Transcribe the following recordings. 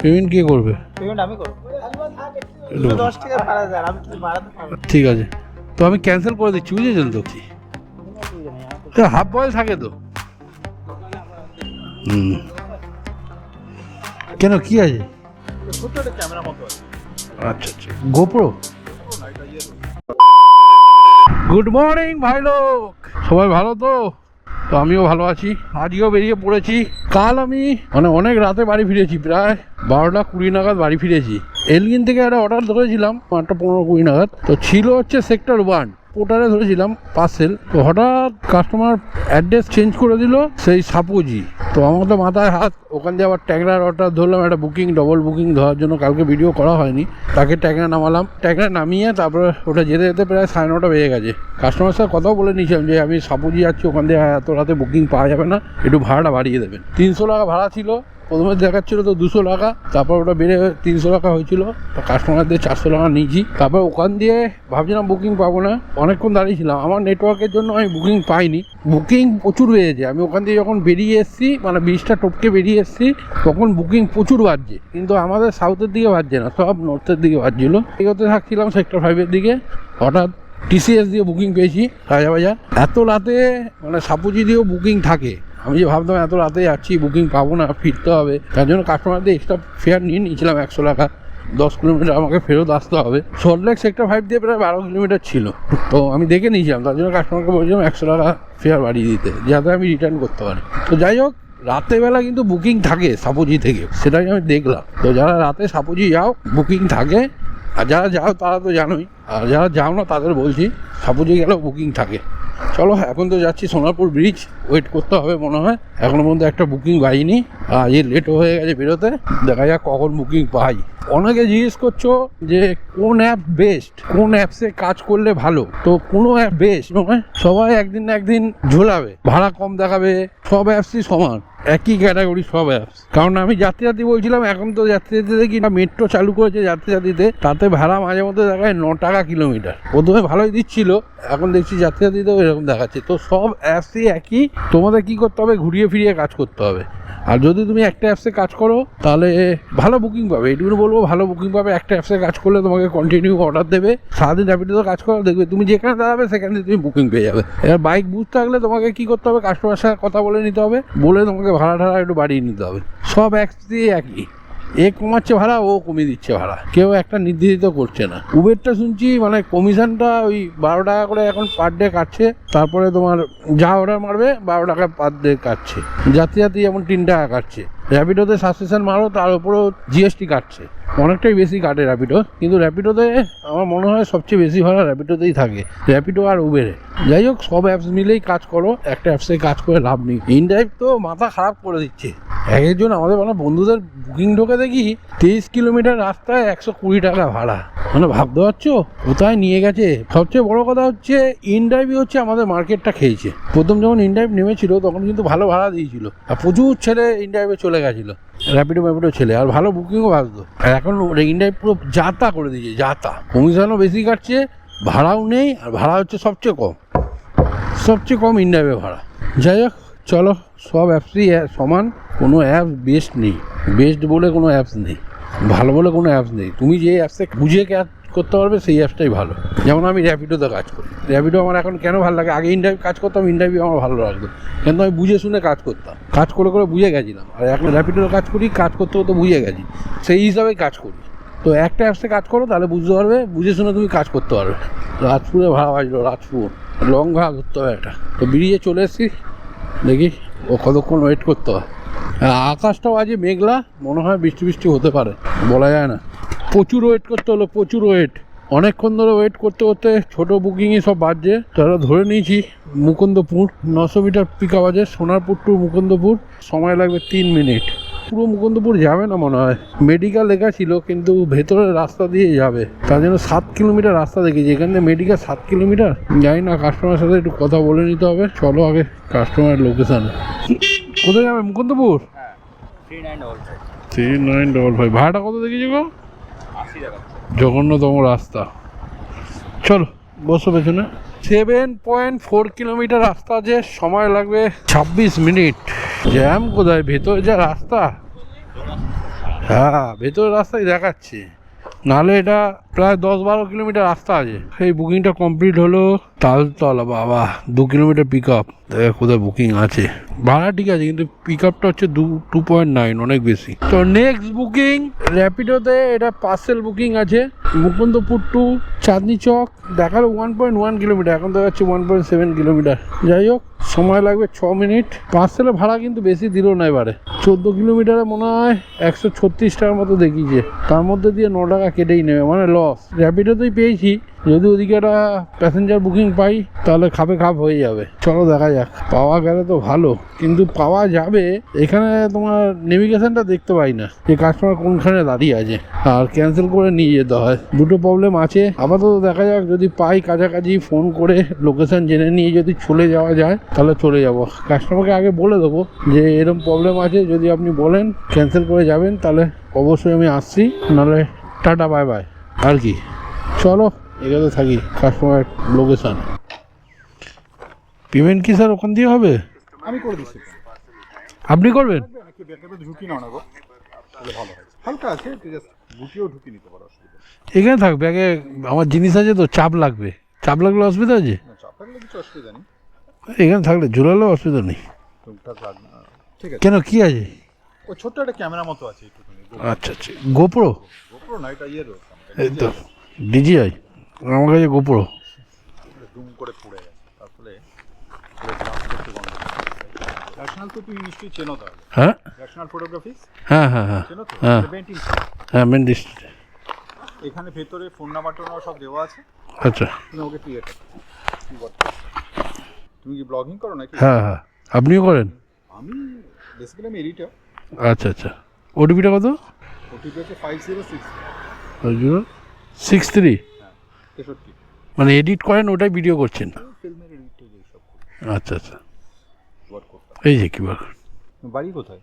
Payment কে করবে? Payment আমি করব। দশ টাকা ভাড়া দেয় আমি কিছু বাড়াতে পারব ঠিক আছে। তো আমি ক্যান্সেল করে দিচ্ছি বুঝেছেন তো? কি হাফ বয়েল থাকে তো। হুম। কেন কি আছে? আচ্ছা আচ্ছা। গোপ্রো গুড মর্নিং ভাই লোক। সবাই ভালো তো? তো আমিও ভালো আছি আজকেও বেরিয়ে পড়েছি। কাল আমি মানে অনেক রাতে বাড়ি ফিরেছি, প্রায় বারোটা কুড়ি নাগাদ বাড়ি ফিরেছি। এলগিন থেকে একটা অর্ডার ধরেছিলাম আটটা পনেরো কুড়ি নাগাদ। তো ছিল হচ্ছে সেক্টর ওয়ান পোর্টারে ধরেছিলাম পার্সেল তো হঠাৎ কাস্টমার অ্যাড্রেস চেঞ্জ করে দিল সেই সাপুজি। তো আমার তো মাথায় হাত, ওখান দিয়ে আবার ট্যাংরার অর্ডার ধরলাম, একটা বুকিং ডবল বুকিং ধরার জন্য কালকে ভিডিও করা হয়নি। তাকে ট্যাংরা নামালাম, ট্যাংরা নামিয়ে তারপর ওটা যেতে যেতে প্রায় সাড়ে নটা বেজে গেছে। কাস্টমার সাথে কথাও বলে নিয়েছিলাম যে, আমি সাপুজি যাচ্ছি, ওখান দিয়ে এত রাতে বুকিং পাওয়া যাবে না, একটু ভাড়াটা বাড়িয়ে দেবেন। তিনশো টাকা ভাড়া ছিল প্রথমে দেখাচ্ছিল তো দুশো টাকা, তারপর ওটা বেড়ে তিনশো টাকা হয়েছিল। কাস্টমারদের চারশো টাকা নিয়েছি। তারপর ওখান দিয়ে ভাবছিলাম বুকিং পাবো না। অনেকক্ষণ দাঁড়িয়েছিলাম। আমার নেটওয়ার্কের জন্য আমি বুকিং পাইনি। বুকিং প্রচুর বেড়েছে। আমি ওখান দিয়ে যখন বেরিয়ে এসেছি মানে বিশটা টপকে বেরিয়ে এসেছি, তখন বুকিং প্রচুর বাজছে কিন্তু আমাদের সাউথের দিকে বাজছে না, সব নর্থের দিকে বাজছিল এগোতে থাকছিলাম সেক্টর ফাইভের দিকে। হঠাৎ টিসিএস দিয়ে বুকিং পেয়েছি রাজা রাজাবাজার। এত রাতে মানে সাপুজি দিয়েও বুকিং থাকে। আমি যে ভাবতাম এত রাতে যাচ্ছি বুকিং পাবো না, ফিরতে হবে। তার জন্য কাস্টমারদের এক্সট্রা ফেয়ার নিয়ে নিয়েছিলাম একশো টাকা। দশ কিলোমিটার আমাকে ফেরত আসতে হবে। সল্টলেক সেক্টর ফাইভ দিয়ে প্রায় বারো কিলোমিটার ছিল। তো আমি দেখে নিয়েছিলাম, তার জন্য কাস্টমারকে বলছিলাম একশো টাকা ফেয়ার বাড়িয়ে দিতে, যাতে আমি রিটার্ন করতে পারি। তো যাই হোক রাতেরবেলা কিন্তু বুকিং থাকে সাপুজি থেকে, সেটাই আমি দেখলাম। তো যারা রাতে সাপুজি যাও বুকিং থাকে। আর যারা যাও, তারা তো জানোই। আর যারা যাও না, তাদের বলছি, সাপুজি গেলেও বুকিং থাকে। চলো, এখন তো যাচ্ছি সোনারপুর ব্রিজ ওয়েট করতে হবে মনে হয়। এখনও পর্যন্ত একটা বুকিং পাইনি। আর এ লেট হয়ে গেছে বেরোতে। দেখা যাক কখন বুকিং পাই। অনেকে জিজ্ঞেস করছ যে কোন অ্যাপ বেস্ট কোন অ্যাপসে কাজ করলে ভালো? তো কোনো অ্যাপ বেস্ট সবাই একদিন না একদিন ঝোলাবে। ভাড়া কম দেখাবে। সব অ্যাপসই সমান। একই ক্যাটাগরি সব অ্যাপস কারণ আমি যাত্রী যাত্রী বলছিলাম, এখন তো যাত্রী যাত্রীতে কি না মেট্রো চালু করেছে যাত্রী যাত্রীতে তাতে ভাড়া মাঝে মধ্যে দেখায় ন টাকা কিলোমিটার প্রথমে ভালোই দিচ্ছিল, এখন দেখছি যাত্রী যাত্রীতেও এরকম দেখাচ্ছে। তো সব অ্যাপসই একই, তোমাদের কি করতে হবে? ঘুরিয়ে ফিরিয়ে কাজ করতে হবে। আর যদি তুমি একটা অ্যাপসে কাজ করো, তাহলে ভালো বুকিং পাবে। এটুকু বলব, ভালো বুকিং পাবে। একটা অ্যাপসে কাজ করলে তোমাকে কন্টিনিউ অর্ডার দেবে। সারাদিন র্যাপিডোতে কাজ করো দেখবে। তুমি যেখানে দাঁড়াবে, সেখানে তুমি বুকিং পেয়ে যাবে। এবার বাইক বুঝতে থাকলে তোমাকে কি করতে হবে? কাস্টমার সাথে কথা বলে নিতে হবে। বলে তোমাকে ভাড়া ঠাড়া একটু বাড়িয়ে নিতে হবে। সব এক একই। এ কমাচ্ছে ভাড়া, ও কমিয়ে দিচ্ছে ভাড়া। কেউ একটা নির্ধারিত করছে না। উবেরটা শুনছি মানে কমিশনটা ওই বারো টাকা করে এখন পার ডে কাটছে। তারপরে তোমার যা অর্ডার মারবে, বারো টাকা পার ডে কাটছে। যাতে যাতে যেমন তিন টাকা কাটছে। র্যাপিডোতে সাবস্ক্রিপশন মারো, তার উপরেও জিএসটি কাটছে। অনেকটাই বেশি কাটে র্যাপিডো কিন্তু র্যাপিডোতে আমার মনে হয় সবচেয়ে বেশি ভাড়া র্যাপিডোতেই থাকে। র্যাপিডো আর উবেরে যাই হোক, সব অ্যাপস মিলেই কাজ করো, একটা অ্যাপসে কাজ করে লাভ নেই। ইনড্রাইভ তো মাথা খারাপ করে দিচ্ছে। এক একজন আমাদের মানে বন্ধুদের বুকিং ঢোকে দেখি, তেইশ কিলোমিটার রাস্তায় একশো কুড়ি টাকা ভাড়া। মানে ভাবতে পারছ? কোথায় নিয়ে গেছে? সবচেয়ে বড় কথা হচ্ছে ইনড্রাইভই হচ্ছে আমাদের মার্কেটটা খেয়েছে। প্রথম যখন ইনড্রাইভ নেমেছিল, তখন কিন্তু ভালো ভাড়া দিয়েছিল। আর প্রচুর ছেলে ইনড্রাইভে চলে গেছিল। র্যাপিডো ম্যাপিডো ছেলে, আর ভালো বুকিংও আসতো আর এখন ইনড্রাইভ পুরো যাতা করে দিয়েছে, যাতা। কমিশনও বেশি কাটছে, ভাড়াও নেই, আর ভাড়া হচ্ছে সবচেয়ে কম। সবচেয়ে কম ইন্ডাইভে ভাড়া। যাই হোক, চলো, সব অ্যাপসই সমান, কোনো অ্যাপ বেস্ট নেই। বেস্ট বলে কোনো অ্যাপস নেই। ভালো বলে কোনো অ্যাপস নেই। তুমি যে অ্যাপসে কাজ করতে পারবে, সেই অ্যাপসটাই ভালো। যেমন আমি র্যাপিডোতে কাজ করি। র্যাপিডো আমার এখন কেন ভালো লাগে? আগে ইন্টারভিউ কাজ করতাম ইন্টারভিউ আমার ভালো লাগতো। কিন্তু আমি বুঝে শুনে কাজ করতাম। কাজ করে করে বুঝে গেছিলাম। আর এখন র্যাপিডোতে কাজ করি, কাজ করতে করতে বুঝে গেছি। সেই হিসাবেই কাজ করি। তো একটা অ্যাপসে কাজ করো, তাহলে বুঝতে পারবে, বুঝে শুনে তুমি কাজ করতে পারবে। রাজপুরে ভাড়া বাজলো রাজপুর। লং ভাড়া ধরতে হবে একটা। তো বেরিয়ে চলে এসেছি। দেখি, ও কতক্ষণ ওয়েট করতে হয়। আকাশটাও আজ মেঘলা, মনে হয় বৃষ্টি বৃষ্টি হতে পারে। বলা যায় না। প্রচুর ওয়েট করতে হলো প্রচুর ওয়েট অনেকক্ষণ ধরে ওয়েট করতে করতে ছোটো বুকিংই সব বাজছে। তারা ধরে নিয়েছি মুকুন্দপুর নশো মিটার পিকা বাজে সোনারপুর টু মুকুন্দপুর। সময় লাগবে তিন মিনিট পুরো মুকুন্দপুর যাবে না মনে হয়। মেডিকেল লেখা ছিল কিন্তু ভেতরের রাস্তা দিয়ে যাবে। তার জন্য সাত কিলোমিটার রাস্তা দেখেছি। এখানে মেডিকেল সাত কিলোমিটার জানি না কাস্টমারের সাথে একটু কথা বলে নিতে হবে। চলো আগে কাস্টমারের লোকেশানে কোথায় যাবে Mukundapur? Three nine double five three nine double five ভাড়াটা কত দেখেছি গো? জঘন্যতম রাস্তা। চলো, বসো পেছনে। সেভেন পয়েন্ট ফোর কিলোমিটার রাস্তা যে সময় লাগবে, ছাব্বিশ মিনিট। জ্যাম কোথায়? ভেতরে যা রাস্তা? হ্যাঁ ভেতরের রাস্তায় দেখাচ্ছে। নাহলে এটা প্রায় দশ বারো কিলোমিটার রাস্তা আছে। সেই বুকিংটা কমপ্লিট হলো তালতলা, বাবা। দু কিলোমিটার পিক আপ দেখা কোথায় বুকিং আছে। ভাড়া ঠিক আছে, কিন্তু পিক আপটা হচ্ছে দু টু পয়েন্ট নাইন অনেক বেশি। তো নেক্সট বুকিং র্যাপিডোতে এটা পার্সেল বুকিং আছে। মুকুন্দপুর টু চাঁদনি চক, দেখাল ওয়ান পয়েন্ট ওয়ান কিলোমিটার, এখন দেখাচ্ছে ওয়ান পয়েন্ট সেভেন কিলোমিটার। যাই হোক, সময় লাগবে ছ মিনিট। পার্সেলের ভাড়া কিন্তু বেশি দিল না এবারে। চোদ্দ কিলোমিটারে মনে হয় একশো ছত্রিশ টাকার মতো দেখিয়েছে। তার মধ্যে দিয়ে ন টাকা কেটেই নেবে মানে লস র্যাপিডোতেই পেয়েছি, যদি ওদিকে একটা প্যাসেঞ্জার বুকিং পাই, তাহলে খাপে খাপ হয়ে যাবে। চলো দেখা যাক। পাওয়া গেলে তো ভালো, কিন্তু পাওয়া যাবে, এখানে তোমার নেভিগেশনটা দেখতে পাই না, যে কাস্টমার কোনখানে দাঁড়িয়ে আছে। আর ক্যান্সেল করে নিয়ে যেতে হয়। দুটো প্রবলেম আছে। আপাতত দেখা যাক, যদি পাই কাছাকাছি ফোন করে লোকেশন জেনে নিয়ে যদি চলে যাওয়া যায়, তাহলে চলে যাব। কাস্টমারকে আগে বলে দেবো যে এরকম প্রবলেম আছে, যদি আপনি বলেন ক্যান্সেল করে যাবেন, তাহলে অবশ্যই আমি আসছি, নাহলে টাটা বাই বাই। আর কি? চলো এখানে থাকি কাস্টমার লোকেশন পেমেন্ট কি স্যার ওখান দিয়ে হবে? আমি করে দিচ্ছি। আপনি করবেন? ঢুকি নাও না গো। ভালো হালকা আছে ঢুকিয়ে নিতে পারো এখানে থাক ব্যাগে আমার জিনিস আছে তো চাপ লাগবে। চাপ লাগলে অসুবিধা আছে? চাপ থাকলে কিছু অসুবিধা নেই। এখানে থাকলে ঝুলালেও অসুবিধা নেই। ঠিক আছে। কেন কি আছে? ছোট্ট একটা ক্যামেরা মতো আছে একটুখানি আচ্ছা আচ্ছা। গোপ্রো? গোপ্রো না এটা ইয়ের এই তো ডিজিআই আমার কাছে গোপ্রো। দুম করে পড়ে গেছে তারপরে ন্যাশনাল তো তুই নিশ্চয়ই চেনো তাহলে। হ্যাঁ? ন্যাশনাল ফটোগ্রাফি হ্যাঁ হ্যাঁ হ্যাঁ। চেনো তো? হ্যাঁ। পেন্টিং হ্যাঁ মেন এখানে ভেতরে ফোন নাম্বার টোনাম্বার সব দেওয়া আছে। আচ্ছা। তুমি ওকে ক্রিয়েট তুমি কি ব্লগিং করো নাকি? হ্যাঁ হ্যাঁ। আপনিও করেন? আমি বেসিক্যালি আমি এডিটর আচ্ছা আচ্ছা। ওটিপিটা কত? ওটিপি হচ্ছে five zero six zero six three তেষট্টি। মানে এডিট করেন ওটাই ভিডিও করছেন? এইসব আচ্ছা আচ্ছা। এই যে কি বলেন বাড়ি কোথায়?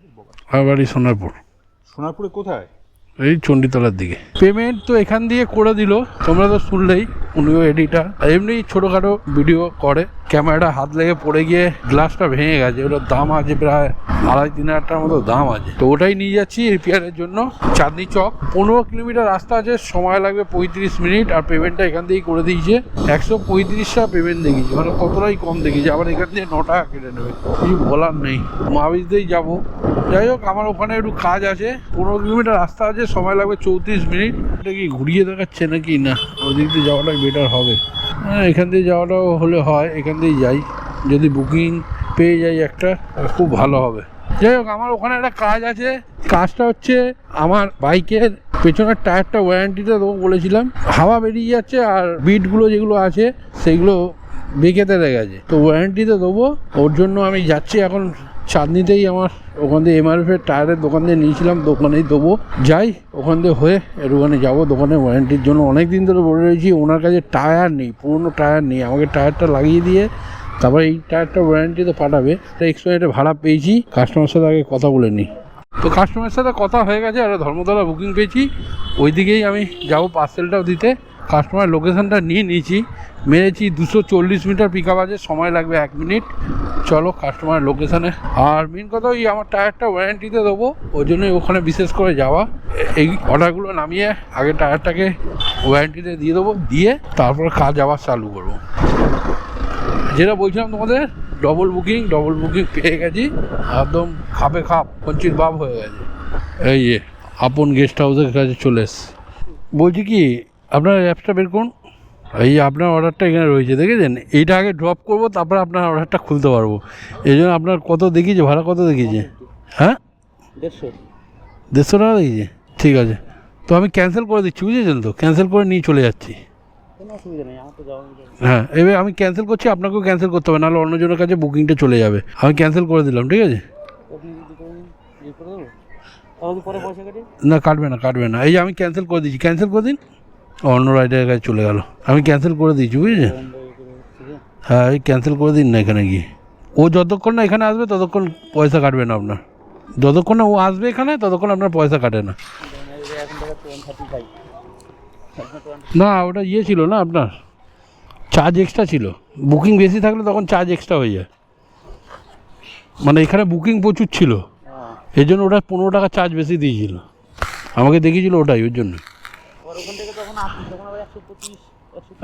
আমার বাড়ি সোনারপুর। সোনারপুরে কোথায়? এই চণ্ডীতলার দিকে। পেমেন্ট তো এখান দিয়ে করে দিল, তোমরা তো শুনলেই, উনিও এডিটার এমনি ছোটোখাটো ভিডিও করে ক্যামেরাটা হাত লেগে পড়ে গিয়ে গ্লাসটা ভেঙে গেছে। ওটার দাম আছে প্রায় আড়াই তিন হাজার মতো দাম আছে। তো ওটাই নিয়ে যাচ্ছি রিপেয়ারের জন্য। চাঁদনি চক, পনেরো কিলোমিটার রাস্তা আছে, সময় লাগবে পঁয়ত্রিশ মিনিট। আর পেমেন্টটা এখান থেকেই করে দিয়েছে। একশো পঁয়ত্রিশ টাকা পেমেন্ট দেখিয়েছে। মানে কতটাই কম দেখিয়েছে। আবার এখান থেকে ন টাকা কেটে নেবে। কিছু বলার নেই। মাবিজতেই যাব। যাই হোক, আমার ওখানে একটু কাজ আছে। পনেরো কিলোমিটার রাস্তা আছে সময় লাগবে চৌত্রিশ মিনিট। এটা কি ঘুরিয়ে দেখাচ্ছে নাকি? না ওই দিক দিয়ে যাওয়াটাই বেটার হবে। হ্যাঁ এখান দিয়ে যাওয়াটাও হলে হয়, এখান দিয়ে যাই। যদি বুকিং পেয়ে যাই একটা খুব ভালো হবে। যাই হোক, আমার ওখানে একটা কাজ আছে। কাজটা হচ্ছে, আমার বাইকের পেছনের টায়ারটা ওয়ারেন্টিতে দেবো বলেছিলাম। হাওয়া বেরিয়ে যাচ্ছে আর বিটগুলো যেগুলো আছে সেগুলো বেঁকেতে গেছে। তো ওয়ারেন্টিতে দেবো। ওর জন্য আমি যাচ্ছি এখন চাঁদনিতেই আমার ওখান দিয়ে এমআরএফ এর টায়ারের দোকান দিয়ে নিয়েছিলাম, দোকানেই দেবো। যাই, ওখান দিয়ে হয়ে একটুখানে যাব দোকানে ওয়ারেন্টির জন্য। অনেক দিন ধরে বলে রয়েছি, ওনার কাছে টায়ার নেই, পুরনো টায়ার নেই। আমাকে টায়ারটা লাগিয়ে দিয়ে তারপর এই টায়ারটা ওয়ারেন্টিতে পাঠাবে। একটা এক্সপেরিয়েন্টে ভাড়া পেয়েছি কাস্টমার সাথে আগে কথা বলে নিই। তো কাস্টমারের সাথে কথা হয়ে গেছে আর ধর্মতলা বুকিং পেয়েছি। ওইদিকেই আমি যাব পার্সেলটাও দিতে। কাস্টমার লোকেশানটা নিয়ে নিয়েছি। মেরেছি দুশো চল্লিশ মিটার পিক আপ আছে, সময় লাগবে এক মিনিট চলো কাস্টমার লোকেশানে আর মেন কথা ওই আমার টায়ারটা ওয়ারেন্টিতে দেবো, ওই জন্যই ওখানে বিশেষ করে যাওয়া। এই অর্ডারগুলো নামিয়ে আগে টায়ারটাকে ওয়ারেন্টিতে দিয়ে দেবো, দিয়ে তারপর কাজ আবার চালু করব। যেটা বলছিলাম তোমাদের ডবল বুকিং ডবল বুকিং পেয়ে গেছি। একদম খাপে খাপ পঞ্চিত বাপ হয়ে গেছে। এই আপন গেস্ট হাউসের কাছে চলে এসছে। বলছি কি আপনার অ্যাপসটা বের করুন। এই আপনার অর্ডারটা এখানে রয়েছে দেখেছেন? এইটা আগে ড্রপ করব তারপরে আপনার অর্ডারটা খুলতে পারব। এই জন্য আপনার কত দেখিয়েছে? ভাড়া কত দেখিয়েছে? হ্যাঁ? দেড়শো। দেড়শো টাকা দেখিয়েছে? ঠিক আছে। তো আমি ক্যান্সেল করে দিচ্ছি বুঝেছেন তো? ক্যান্সেল করে নিয়ে চলে যাচ্ছি। হ্যাঁ এবার আমি ক্যান্সেল করছি আপনাকেও ক্যান্সেল করতে হবে নাহলে অন্যজনের কাছে বুকিংটা চলে যাবে। আমি ক্যান্সেল করে দিলাম ঠিক আছে? না কাটবে না কাটবে না। এই যে আমি ক্যান্সেল করে দিচ্ছি ক্যান্সেল করে দিন। অন্য রাইডারের কাছে চলে গেল। আমি ক্যান্সেল করে দিয়েছি বুঝেছেন হ্যাঁ ক্যান্সেল করে দিন না এখানে গিয়ে। ও যতক্ষণ না এখানে আসবে ততক্ষণ পয়সা কাটবে না আপনার। যতক্ষণ না ও আসবে এখানে ততক্ষণ আপনার পয়সা কাটে না। না ওটা ইয়ে ছিল না আপনার? চার্জ এক্সট্রা ছিল। বুকিং বেশি থাকলে তখন চার্জ এক্সট্রা হয়ে যায়। মানে এখানে বুকিং প্রচুর ছিল। হ্যাঁ। এই জন্য ওটা পনেরো টাকা চার্জ বেশি দিয়েছিল। আমাকে দেখিয়েছিল ওটাই ওর জন্য।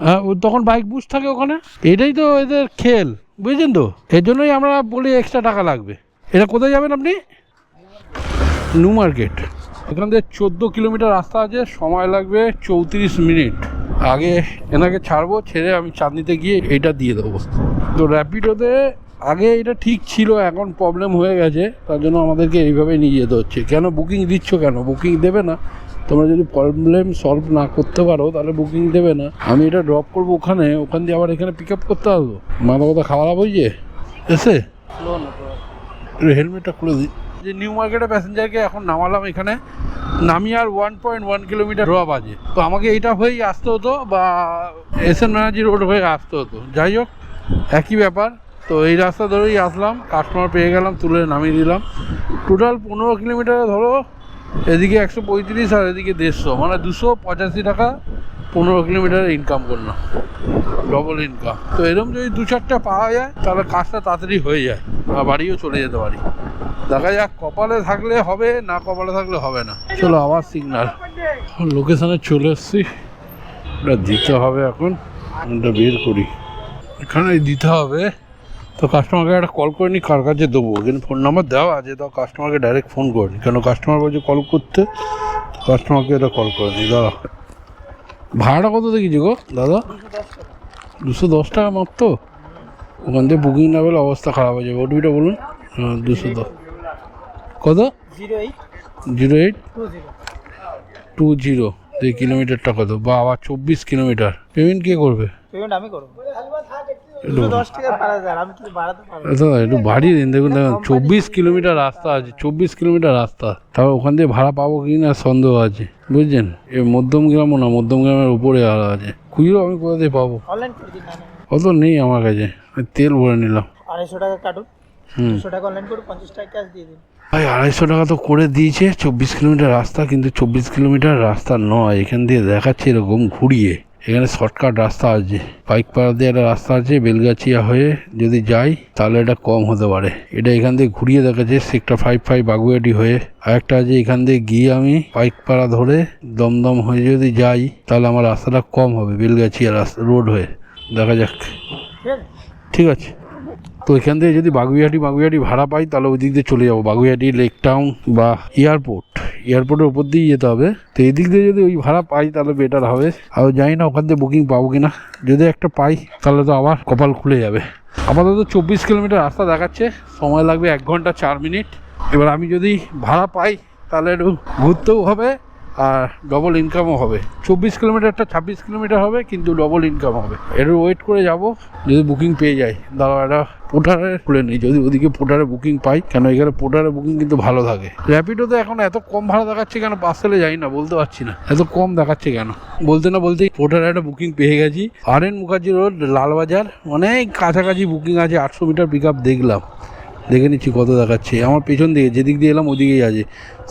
হ্যাঁ তখন বাইক বুস থাকে ওখানে? এটাই তো এদের খেল, বুঝছেন তো? এর জন্যই আমরা বলি এক্সট্রা টাকা লাগবে। এটা কোথায় যাবেন আপনি? New Market. এখান থেকে চোদ্দ কিলোমিটার রাস্তা আছে, সময় লাগবে চৌত্রিশ মিনিট। আগে এনাকে ছাড়বো, ছেড়ে আমি চাঁদনিতে গিয়ে এইটা দিয়ে দেবো। তো র্যাপিডোতে আগে এটা ঠিক ছিল, এখন প্রবলেম হয়ে গেছে। তার জন্য আমাদেরকে এইভাবে নিয়ে যেতে হচ্ছে। কেন বুকিং দিচ্ছ কেন? বুকিং দেবে না। তোমরা যদি প্রবলেম সলভ না করতে পারো, তাহলে বুকিং দেবে না। আমি এটা ড্রপ করব ওখানে, ওখান দিয়ে আবার এখানে পিক আপ করতে আসব। মাথা কথা খাওয়া দাওয়া হয়েছে এসে? হেলমেটটা খুলে দিই। যে নিউ মার্কেটে প্যাসেঞ্জারকে এখন নামালাম এখানে নামি আর one point one kilometre drop আছে। তো আমাকে এইটা হয়েই আসতে হতো বা এস এন ব্যানার্জি রোড হয়ে আসতে হতো। যাই হোক, একই ব্যাপার। তো এই রাস্তা ধরেই আসলাম কাস্টমার পেয়ে গেলাম, তুলে নামিয়ে দিলাম। টোটাল পনেরো কিলোমিটারে ধরো এদিকে একশো পঁয়ত্রিশ আর এদিকে দেড়শো। মানে দুশো পঁচাশি টাকা পনেরো কিলোমিটার ইনকাম করলাম ডবল ইনকাম তো এরকম যদি দু চারটা পাওয়া যায়, তাহলে কাজটা তাড়াতাড়ি হয়ে যায়। আর বাড়িও চলে যেতে পারি। দেখা যাক কপালে থাকলে হবে, না কপালে থাকলে হবে না। চলো আবার সিগনাল লোকেশানে চলে এসছি। এটা দিতে হবে এখন। এটা বের করি। এখানে দিতে হবে। তো কাস্টমারকে একটা কল করে নি কার কাছে দেবো? কিন্তু ফোন নাম্বার দেওয়া আছে তো কাস্টমারকে ডাইরেক্ট ফোন করে নি। কেন কাস্টমার বলছে কল করতে? কাস্টমারকে এটা কল করে নি দাদা ভাড়াটা কত দেখেছি গো দাদা? দুশো দশ টাকা মাত্র ওখান থেকে বুকিং না পেলে অবস্থা খারাপ হয়ে যাবে। ওটিপিটা বলুন। হ্যাঁ দুশো দশ। কত? Zero eight. Two zero. এই কিলোমিটারটা কত? বা আবার চব্বিশ কিলোমিটার পেমেন্ট কে করবে? পেমেন্ট আমি করব। দাদা একটু বাড়িয়ে দিন দেখুন দেখুন চব্বিশ কিলোমিটার রাস্তা আছে চব্বিশ কিলোমিটার রাস্তা। তাও ওখান দিয়ে ভাড়া পাবো কি না সন্দেহ আছে বুঝছেন? এ মধ্যম গ্রামও না মধ্যম গ্রামের উপরে আলা আছে। খুচরো আমি কোথা দিয়ে পাবো? অত নেই আমার কাছে তেল ভরে নিলাম। আড়াইশো টাকা কাটুন। টাকা অনলাইন করে পঞ্চাশ টাকা ক্যাশ দিয়ে দিন। ভাই আড়াইশো টাকা তো করে দিয়েছে চব্বিশ কিলোমিটার রাস্তা কিন্তু চব্বিশ কিলোমিটার রাস্তা নয় এখান দিয়ে দেখাচ্ছে এরকম ঘুরিয়ে। এখানে শর্টকাট রাস্তা আছে। পাইকপাড়া দিয়ে একটা রাস্তা আছে বেলগাছিয়া হয়ে যদি যাই তাহলে এটা কম হতে পারে। এটা এখান থেকে ঘুরিয়ে দেখাচ্ছে সেক্টর ফাইভ ফাইভ বাগুয়াটি হয়ে। আর একটা আছে এখান থেকে গিয়ে আমি পাইকপাড়া ধরে দমদম হয়ে যদি যাই তাহলে আমার রাস্তাটা কম হবে বেলগাছিয়া রাস্তা রোড হয়ে। দেখা যাক। ঠিক আছে। তো এখান থেকে যদি বাগুইহাটি বাগুইহাটি ভাড়া পাই, তাহলে ওই দিক দিয়ে চলে যাব। বাগুইহাটি লেক টাউন বা এয়ারপোর্ট এয়ারপোর্টের উপর দিয়েই যেতে হবে। তো এই দিক দিয়ে যদি ওই ভাড়া পাই, তাহলে বেটার হবে। আর জানি না ওখান থেকে বুকিং পাবো কিনা। যদি একটা পাই, তাহলে তো আবার কপাল খুলে যাবে। আপাতত চব্বিশ কিলোমিটার রাস্তা দেখাচ্ছে। সময় লাগবে এক ঘণ্টা চার মিনিট। এবার আমি যদি ভাড়া পাই, তাহলে একটু ঘুরতেও হবে। আর ডবল ইনকামও হবে। চব্বিশ কিলোমিটারটা ছাব্বিশ কিলোমিটার হবে, কিন্তু ডবল ইনকাম হবে। একটু ওয়েট করে যাব, যদি বুকিং পেয়ে যাই। দাদা একটা পোটারে খুলে নিই। যদি ওদিকে পোটারে বুকিং পাই, কেন এখানে পোটারে বুকিং কিন্তু ভালো থাকে। র্যাপিডোতে এখন এত কম ভাড়া দেখাচ্ছে কেন? পার্সেলে যাই না, বলতে পারছি না। এত কম দেখাচ্ছে কেন? বলতে না বলতেই পোটারে একটা বুকিং পেয়ে গেছি। R N Mukherjee Road Lalbazar, অনেক কাছাকাছি বুকিং আছে। আটশো মিটার পিক দেখলাম। দেখে নিচ্ছি কত দেখাচ্ছে। আমার পেছন দিকে, যেদিক দিয়ে এলাম, ওদিকেই আছে।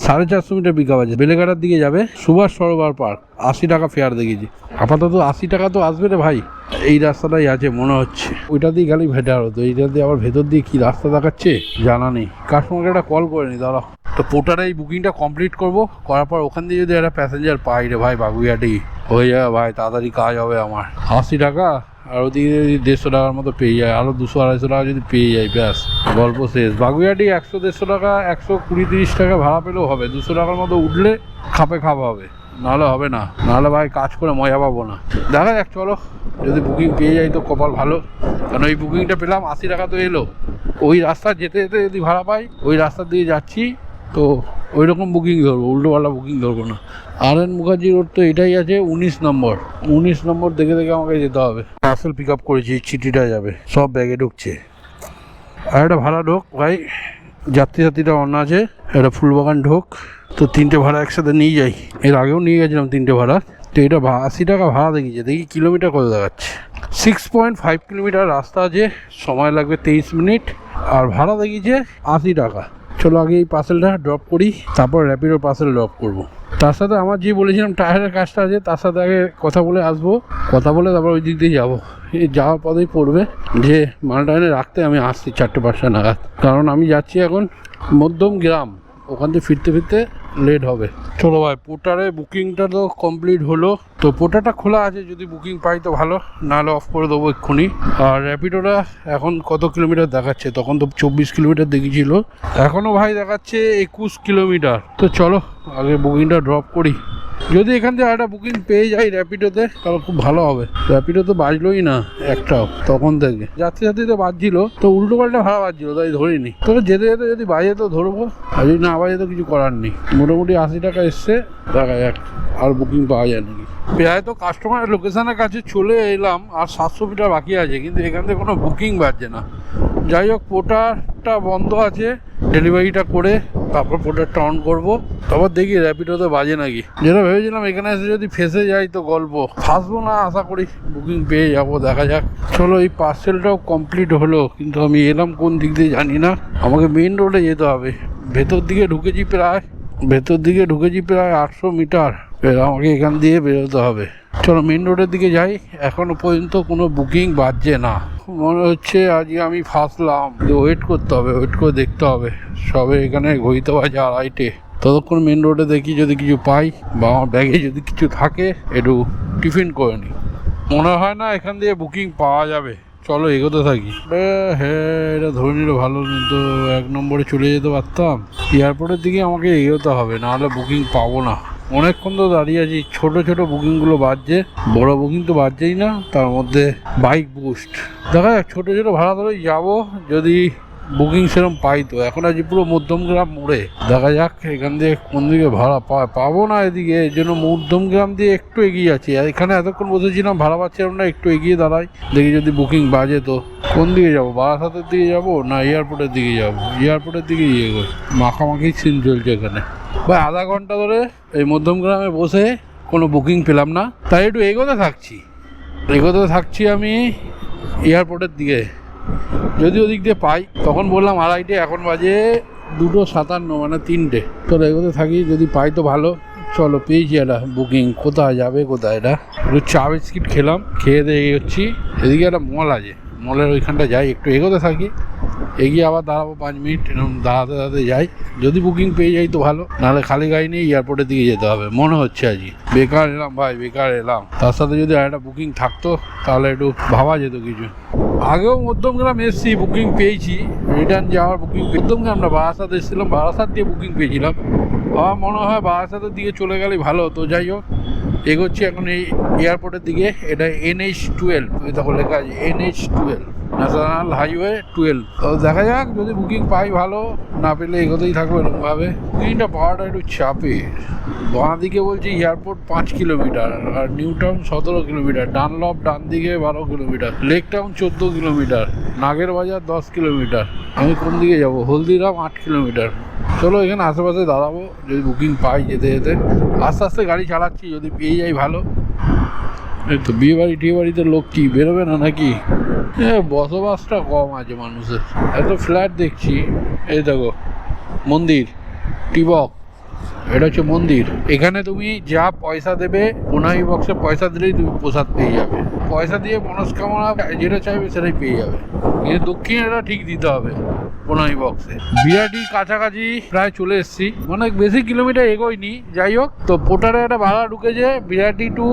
সাড়ে চারশো মিটার পিক আপ আছে। বেলেঘাটার দিকে যাবে সুভাষ সরোবর পার্ক। আশি টাকা ফেয়ার দেখেছি। আপাতত আশি টাকা তো আসবে রে ভাই। এই রাস্তাটাই আছে মনে হচ্ছে। ওইটা দিয়ে গেলেই ভেটার হতো। এইটা দিয়ে আবার ভেতর দিয়ে কি রাস্তা দেখাচ্ছে, জানা নেই। কাস্টমারকে একটা কল করে নি দাঁড়া তো পোর্টারে এই বুকিংটা কমপ্লিট করব। করার পর ওখান দিয়ে যদি একটা প্যাসেঞ্জার পাই রে ভাই বাগুইয়াটি হয়ে যাবে ভাই, তাড়াতাড়ি কাজ হবে আমার। আশি টাকা আর ওদিকে যদি দেড়শো টাকার মতো পেয়ে যায় আরও দুশো, আড়াইশো টাকা যদি পেয়ে যায়, ব্যাস, গল্প শেষ। বাগুইয়াটি একশো, দেড়শো টাকা, একশো কুড়ি, তিরিশ টাকা ভাড়া পেলেও হবে। দুশো টাকার মতো উঠলে খাপে খাওয়া হবে। নাহলে হবে না। নাহলে ভাই কাজ করে মজা পাবো না। দেখা যাক, চলো। যদি বুকিং পেয়ে যাই তো কপাল ভালো। কারণ ওই বুকিংটা পেলাম, আশি টাকা তো এলো। ওই রাস্তা যেতে যেতে যদি ভাড়া পাই, ওই রাস্তা দিয়ে যাচ্ছি। তো ওই রকম বুকিং ধরবো, উল্টোপাল্টা বুকিং ধরবো না। আর এন মুখার্জি রোড তো এটাই আছে, উনিশ নম্বর। উনিশ নম্বর দেখে দেখে আমাকে যেতে হবে। পার্সেল পিক আপ করেছি, চিঠিটা যাবে, সব ব্যাগে ঢুকছে। আর একটা ভাড়া ঢোক, ভাই। যাত্রী যাত্রীটা অন্য আছে, একটা ফুলবাগান ঢোক। তো তিনটে ভাড়া একসাথে নিয়ে যাই। এর আগেও নিয়ে গেছিলাম তিনটে ভাড়া। তো এটা আশি টাকা ভাড়া দেখিয়েছে, দেখি কিলোমিটার কত দেখাচ্ছে। সিক্স পয়েন্ট ফাইভ কিলোমিটার রাস্তা আছে, সময় লাগবে তেইশ মিনিট। আর ভাড়া দেখিয়েছে আশি টাকা। চলো আগে এই পার্সেলটা ড্রপ করি, তারপর র্যাপিডো পার্সেল ড্রপ করব। তার সাথে আমার যে বলেছিলাম টায়ারের কাজটা আছে, তার সাথে আগে কথা বলে আসব। কথা বলে তারপর ওই দিক দিয়ে যাব। এই যাওয়ার পথেই পড়বে যে মালটা এনে রাখতে আমি আসছি চারটে পাঁচটা নাগাদ। কারণ আমি যাচ্ছি এখন মধ্যম গ্রাম, ওখান থেকে ফিরতে ফিরতে লেট হবে। চলো ভাই পোর্টারে বুকিংটা তো কমপ্লিট হলো। তো পোর্টারটা খোলা আছে, যদি বুকিং পাই তো ভালো, নাহলে অফ করে দেবো এক্ষুনি। আর র্যাপিডোটা এখন কত কিলোমিটার দেখাচ্ছে? তখন তো চব্বিশ কিলোমিটার দেখিয়েছিল। এখনও ভাই দেখাচ্ছে একুশ কিলোমিটার তো চলো, আগে বুকিংটা ড্রপ করি। যদি এখান থেকে একটা বুকিং পেয়ে যাই র্যাপিডোতে তাহলে খুব ভালো হবে। র্যাপিডো তো বাজলোই না একটাও, তখন থেকে। যাত্রী যাত্রীতে বাজছিল, তো উল্টো পাল্টা ভাড়া বাজছিল, তাই ধরিনি। তবে যেতে যেতে যদি বাজে তো ধরবো, আর যদি না বাজে তো কিছু করার নেই। মোটামুটি আশি টাকা এসছে, দেখা যাক, আর বুকিং পাওয়া যায় নাকি। প্রায় তো কাস্টমারের লোকেশনের কাছে চলে এলাম, আর সাতশো মিটার বাকি আছে, কিন্তু এখান থেকে কোনো বুকিং বাজছে না। যাই হোক, পোর্টারটা বন্ধ আছে, ডেলিভারিটা করে তারপর পোর্টারটা অন করব। তারপর দেখি র্যাপিডোতে বাজে নাকি। যেটা ভেবেছিলাম, এখানে এসে যদি ফেসে যাই তো গল্প। ফাঁসবো না, আশা করি বুকিং পেয়ে যাব, দেখা যাক। চলো, এই পার্সেলটাও কমপ্লিট হলো, কিন্তু আমি এলাম কোন দিক দিয়ে জানি না। আমাকে মেন রোডে যেতে হবে। ভেতর দিকে ঢুকেছি প্রায়, ভেতর দিকে ঢুকেছি প্রায় আটশো মিটার। এবার আমাকে এখান দিয়ে বেরোতে হবে। চলো মেন রোডের দিকে যাই। এখনও পর্যন্ত কোনো বুকিং বাজছে না। মনে হচ্ছে আজকে আমি ফাঁসলাম ওয়েট করতে হবে ওয়েট করে দেখতে হবে। সবে এখানে ঘড়িতে বাজে আড়াইটে। ততক্ষণ মেন রোডে দেখি যদি কিছু পাই বা আমার ব্যাগে যদি কিছু থাকে, একটু টিফিন করে নিই। মনে হয় না এখান দিয়ে বুকিং পাওয়া যাবে। চলো এগোতে থাকি। হ্যাঁ এটা ধরে নিলে ভালো। তো এক নম্বরে চলে যেতে পারতাম। এয়ারপোর্টের দিকে আমাকে এগোতে হবে, নাহলে বুকিং পাবো না। অনেকক্ষণ তো দাঁড়িয়ে আছি। ছোট ছোট বুকিংগুলো বাজছে। বড় বুকিং তো বাজছেই না, তার মধ্যে বাইক বুস্ট দেখা যাক, ছোটো ছোটো ভাড়া ধরেই যাব। যদি বুকিং সেরকম পাই তো। এখন আজ পুরো মধ্যমগ্রাম মোড়ে। দেখা যাক এখান দিয়ে কোন দিকে ভাড়া পা, পাবো না এদিকে। এই জন্য মধ্যমগ্রাম দিয়ে একটু এগিয়ে আছি। আর এখানে এতক্ষণ বসেছিলাম, ভাড়া পাচ্ছিলাম না, একটু এগিয়ে দাঁড়াই। দেখি যদি বুকিং বাজে তো। কোন দিকে যাব? বারাসাতের দিকে যাব না এয়ারপোর্টের দিকে যাব? এয়ারপোর্টের দিকে এগোই। মাখামাখি সিন চলছে এখানে। ভাই, আধা ঘণ্টা ধরে এই মধ্যমগ্রামে বসে কোনো বুকিং পেলাম না। তাই একটু এগোতে থাকছি। এগোতে থাকছি আমি এয়ারপোর্টের দিকে। যদি ওদিক দিয়ে পাই, তখন বললাম আড়াইটে, এখন বাজে দুটো সাতান্ন মানে তিনটে। তো এগোতে থাকি, যদি পাই তো ভালো। চলো, পেয়েছি একটা বুকিং কোথায় যাবে, কোথায় এটা একটু চা বিস্কিট খেলাম, খেয়ে দিয়ে এগোচ্ছি এদিকে একটা মল আছে। মলের ওইখানটা যাই, একটু এগোতে থাকি। এগিয়ে আবার দাঁড়াবো পাঁচ মিনিট এরকম দাঁড়াতে দাঁড়াতে যাই। যদি বুকিং পেয়ে যাই তো ভালো, নাহলে খালি গাড়ি নিয়ে এয়ারপোর্টের দিকে যেতে হবে। মনে হচ্ছে আজকে। বেকার এলাম ভাই, বেকার এলাম। তার সাথে যদি একটা বুকিং থাকতো, তাহলে একটু ভাবা যেত কিছু। আগেও মধ্যমগ্রাম এসছি বুকিং পেয়েছি। রিটার্ন যাওয়ার বুকিং মধ্যমগ্রাম না বারাসাত এসেছিলাম, বারাসাত দিয়ে বুকিং পেয়েছিলাম। আমার মনে হয় বারাসাতের দিকে চলে গেলে ভালো তো যাই হোক এগোচ্ছি এখন এই এয়ারপোর্টের দিকে। এটা এনএইচ টুয়েলভ দেখো লেখা আছে NH twelve national highway twelve তো দেখা যাক, যদি বুকিং পাই ভালো, না পেলে এগোতেই থাকবে এরকমভাবে। বুকিংটা পাওয়াটা একটু চাপের বাঁ দিকে বলছি এয়ারপোর্ট পাঁচ কিলোমিটার আর নিউ টাউন সতেরো কিলোমিটার। ডানলপ ডান দিকে বারো কিলোমিটার। লেক টাউন চোদ্দ কিলোমিটার। নাগের বাজার দশ কিলোমিটার। আমি কোন দিকে যাব? হলদিরাম আট কিলোমিটার। চলো এখানে আশেপাশে দাঁড়াবো। যদি বুকিং পাই যেতে যেতে। আস্তে আস্তে গাড়ি চালাচ্ছি, যদি পেয়ে যাই ভালো। এই তো বিয়ে বাড়ি টিয়ে বাড়িতে লোক কি বেরোবে না নাকি? বসবাসটা কম আছে মানুষের। এত ফ্ল্যাট দেখছি। এই দেখো, মন্দির, টিবক, এটা হচ্ছে মন্দির। এখানে তুমি যা পয়সা দেবে, ওনাই বক্সে পয়সা দিলেই তুমি প্রসাদ পেয়ে যাবে। পয়সা দিয়ে মনস্কামনা যেটা চাইবে সেটাই পেয়ে যাবে। কিন্তু দক্ষিণেটা ঠিক দিতে হবে ওনাই বক্সে বিরাটি কাছাকাছি প্রায় চলে এসেছি। অনেক বেশি কিলোমিটার এগোয়নি। যাই হোক, তো পোটারে একটা ভাড়া ঢুকেছে বিরাটি টু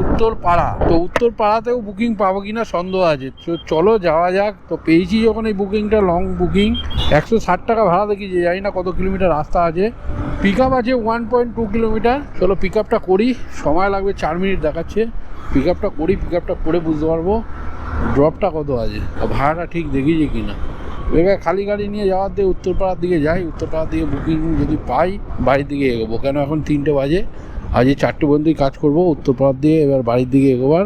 উত্তর পাড়া তো উত্তর পাড়াতেও বুকিং পাবো কিনা সন্দেহ আছে। তো চলো যাওয়া যাক। তো পেয়েছি যখন এই বুকিংটা লং বুকিং একশো ষাট টাকা ভাড়া দেখিয়েছে, জানি না কত কিলোমিটার রাস্তা আছে। পিক আপ আছে ওয়ান পয়েন্ট টু কিলোমিটার চলো পিক আপটা করি। সময় লাগবে চার মিনিট দেখাচ্ছে। পিক আপটা করি পিক আপটা করে বুঝতে পারব ড্রপটা কত আছে আর ভাড়াটা ঠিক দেখিয়েছে কিনা। এবার খালি গাড়ি নিয়ে যাওয়ার দিয়ে উত্তরপাড়ার দিকে যাই উত্তরপাড়ার দিকে বুকিং যদি পাই বাড়ির দিকে এগোবো। কেন এখন তিনটে বাজে আজ এই চারটে পর্যন্তই কাজ করব উত্তরপাড়ার দিয়ে এবার বাড়ির দিকে এগোবার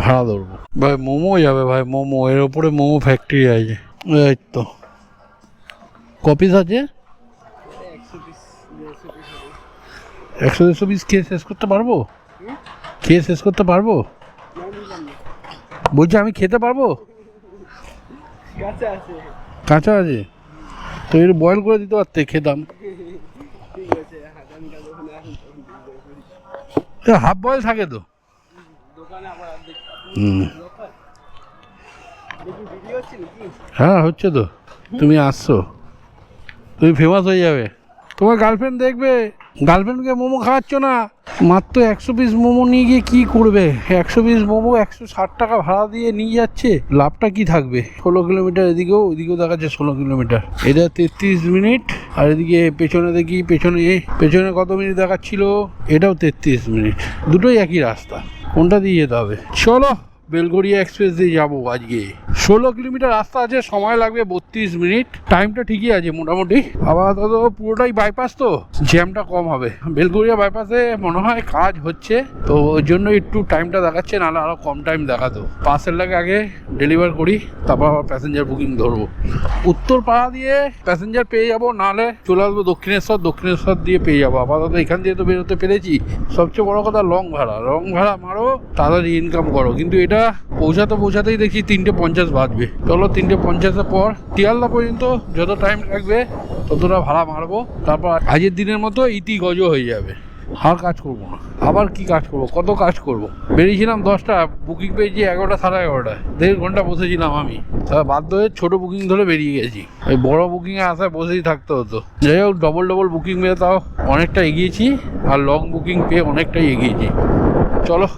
ভাড়া ধরবো। ভাই মোমো যাবে ভাই মোমো। এর ওপরে মোমো ফ্যাক্টরি আছে। এই তো। কপিস আছে? একশো দেড়শো পিস খেয়ে শেষ করতে পারব? খেয়ে শেষ করতে পারব? বলছি আমি খেতে পারব? কাঁচা আছে। তো একটু বয়েল করে দিতে পারতে খেতাম। হাফ বয়েল থাকে তো। হুম। হ্যাঁ হচ্ছে তো। তুমি আসছো। তুমি ফেমাস হয়ে যাবে। তোমার গার্লফ্রেন্ড দেখবে। গার্লফ্রেন্ডকে মোমো খাওয়াচ্ছ না? মাত্র একশো পিস মোমো নিয়ে গিয়ে কি করবে? একশো পিস মোমো একশো ষাট টাকা ভাড়া দিয়ে নিয়ে যাচ্ছে, লাভটা কি থাকবে? ষোলো কিলোমিটার এদিকেও ওইদিকেও দেখাচ্ছে ষোলো কিলোমিটার। এটা তেত্রিশ মিনিট, আর এদিকে পেছনে দেখি, পেছনে পেছনে কত মিনিট দেখাচ্ছিল? এটাও তেত্রিশ মিনিট। দুটোই একই রাস্তা। কোনটা দিয়ে যেতে হবে? চলো। বেলগড়িয়া এক্সপ্রেস দিয়ে যাব আজকে। ষোলো কিলোমিটার রাস্তা আছে, সময় লাগবে বত্রিশ মিনিট। টাইমটা ঠিকই আছে মোটামুটি। আপাতত পুরোটাই বাইপাস তো জ্যামটা কম হবে। বেলগড়িয়া বাইপাসে মনে হয় কাজ হচ্ছে, তো ওই জন্য একটু টাইমটা দেখাচ্ছে, নাহলে আরও কম টাইম দেখাতো। পার্সেল লাগে আগে ডেলিভার করি, তারপর আবার প্যাসেঞ্জার বুকিং ধরবো। উত্তর পাড়া দিয়ে প্যাসেঞ্জার পেয়ে যাব, নাহলে চলে আসব দক্ষিণেশ্বর দক্ষিণেশ্বর দিয়ে পেয়ে যাব। আপাতত এখান দিয়ে তো বেরোতে পেরেছি। সবচেয়ে বড় কথা লং ভাড়া। লং ভাড়া মারো, তাড়াতাড়ি ইনকাম করো। কিন্তু এটা পৌঁছাতে পৌঁছাতেই দেখি তিনটে পঞ্চাশ বাজবে। চলো তিনটে পঞ্চাশের পর শিয়ালদা পর্যন্ত যত টাইম লাগবে, ততটা ভাড়া মারবো। তারপর আজের দিনের মতো ইতি গজ হয়ে যাবে। আর কাজ করব না। আবার কি কাজ করব? কত কাজ করব? বেরিয়েছিলাম দশটা বুকিং পেয়েছি এগারোটা, সাড়ে এগারোটায় দেড় ঘণ্টা বসেছিলাম আমি। তা বাধ্য হয়ে ছোটো বুকিং ধরে বেরিয়ে গেছি। ওই বড় বুকিংয়ে আসায় বসেই থাকতে হতো। যাই হোক ডবল ডবল বুকিং পেয়ে তাও অনেকটা এগিয়েছি, আর লং বুকিং পেয়ে অনেকটাই এগিয়েছি। চলো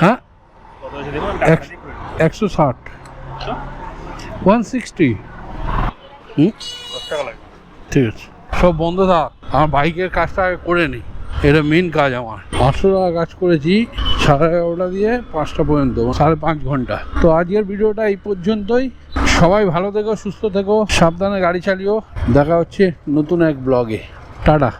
হ্যাঁ কত হয়েছে দেখুন এক- একশো ষাট। ওয়ান সিক্সটি ঠিক আছে। সব বন্ধ থাক। আমার বাইকের কাজটা আগে করে নিই এটা মেন কাজ আমার। পাঁচশো টাকা কাজ করেছি। সাড়ে এগারোটা দিয়ে পাঁচটা পর্যন্ত সাড়ে পাঁচ ঘণ্টা। তো আজকের ভিডিওটা এই পর্যন্তই। সবাই ভালো থেকো সুস্থ থেকো সাবধানে গাড়ি চালিও। দেখা হচ্ছে নতুন এক ব্লগে টাটা।